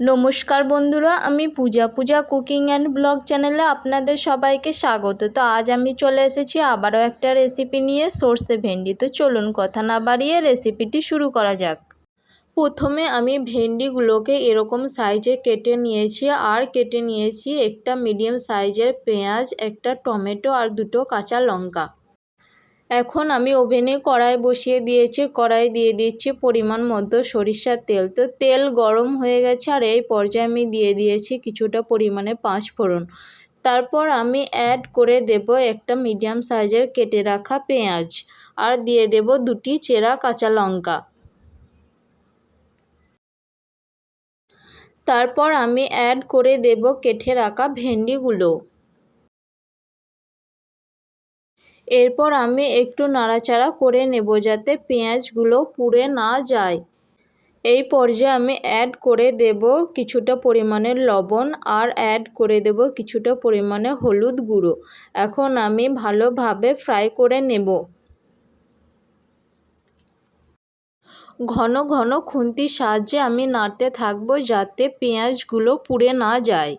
নমস্কার বন্ধুরা, আমি Puja Puja cooking and blog চ্যানেলে আপনাদের সবাইকে স্বাগত। তো আজ আমি চলে এসেছি আবারও একটা রেসিপি নিয়ে সর্ষে ভেন্ডি। তো চলুন কথা না বাড়িয়ে রেসিপিটি শুরু করা যাক। প্রথমে আমি ভেন্ডিগুলোকে এরকম সাইজে কেটে নিয়েছি আর কেটে নিয়েছি একটা মিডিয়াম সাইজের পেঁয়াজ, একটা টমেটো আর দুটো কাঁচা লঙ্কা। এখন আমি ওভেনে কড়াই বসিয়ে দিয়েছি, কড়াই দিয়ে দিচ্ছি পরিমাণ মতো সরিষার তেল। তো তেল গরম হয়ে গেছে আর এই পর্যায়ে আমি দিয়ে দিয়েছি কিছুটা পরিমাণে পাঁচ ফোড়ন তারপর আমি অ্যাড করে দেব একটা মিডিয়াম সাইজের কেটে রাখা পেঁয়াজ আর দিয়ে দেব দুটি চেরা কাঁচা লঙ্কা। তারপর আমি অ্যাড করে দেব কেটে রাখা ভেন্ডিগুলো। এরপর আমি একটু নাড়াচাড়া করে নেব যাতে পেঁয়াজগুলো পুড়ে না যায়। এই পর্যায়ে আমি অ্যাড করে দেব কিছুটা পরিমাণে লবণ আর অ্যাড করে দেব কিছুটা পরিমাণে হলুদ গুঁড়ো। এখন আমি ভালোভাবে ফ্রাই করে নেব। ঘন ঘন খুন্তির সাহায্যে আমি নাড়তে থাকব যাতে পেঁয়াজগুলো পুড়ে না যায়।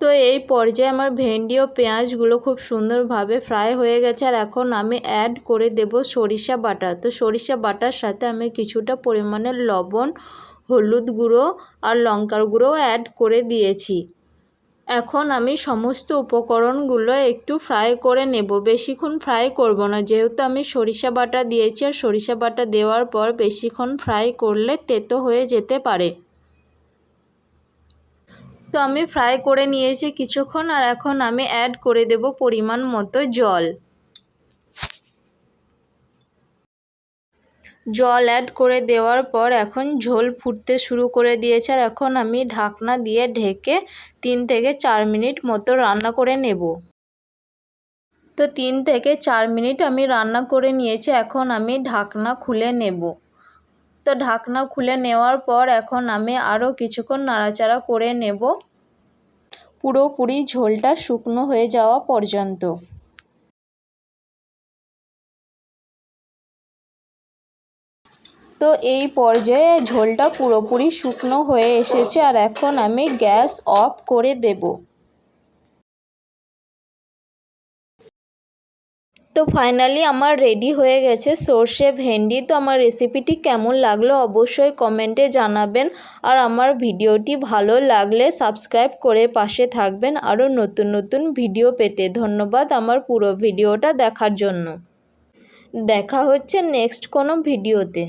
তো এই পর্যায়ে আমার ভেন্ডি ও পেঁয়াজগুলো খুব সুন্দরভাবে ফ্রাই হয়ে গেছে আর এখন আমি অ্যাড করে দেব সরিষা বাটা। তো সরিষা বাটার সাথে আমি কিছুটা পরিমাণে লবণ, হলুদ গুঁড়ো আর লঙ্কার গুঁড়ো অ্যাড করে দিয়েছি। এখন আমি সমস্ত উপকরণগুলো একটু ফ্রাই করে নেব। বেশিক্ষণ ফ্রাই করব না। যেহেতু আমি সরিষা বাটা দিয়েছি আর সরিষা বাটা দেওয়ার পর বেশিক্ষণ ফ্রাই করলে তেতো হয়ে যেতে পারে। তো আমি ফ্রাই করে নিয়েছি কিছুক্ষণ আর এখন আমি অ্যাড করে দেব পরিমাণ মতো জল। জল অ্যাড করে দেওয়ার পর এখন ঝোল ফুটতে শুরু করে দিয়েছে আর এখন আমি ঢাকনা দিয়ে ঢেকে তিন থেকে চার মিনিট মতো রান্না করে নেব। তো তিন থেকে চার মিনিট আমি রান্না করে নিয়েছি, এখন আমি ঢাকনা খুলে নেব। তো ঢাকনা খুলে নেওয়ার পর এখন আমি আরও কিছুক্ষণ নাড়াচাড়া করে নেব। পুরোপুরি ঝোলটা শুকনো হয়ে যাওয়া পর্যন্ত। তো এই পর্যায়ে ঝোলটা পুরোপুরি শুকনো হয়ে এসেছে আর এখন আমি গ্যাস অফ করে দেবো। তো ফাইনালি আমার রেডি হয়ে গেছে সর্ষে ভেন্ডি। তো আমার রেসিপিটি কেমন লাগল অবশ্যই কমেন্টে জানাবেন। আর আমার ভিডিওটি ভালো লাগলে সাবস্ক্রাইব করে পাশে থাকবেন। আরও নতুন নতুন ভিডিও পেতে ধন্যবাদ আমার পুরো ভিডিওটা দেখার জন্য। দেখা হচ্ছে নেক্সট কোনো ভিডিওতে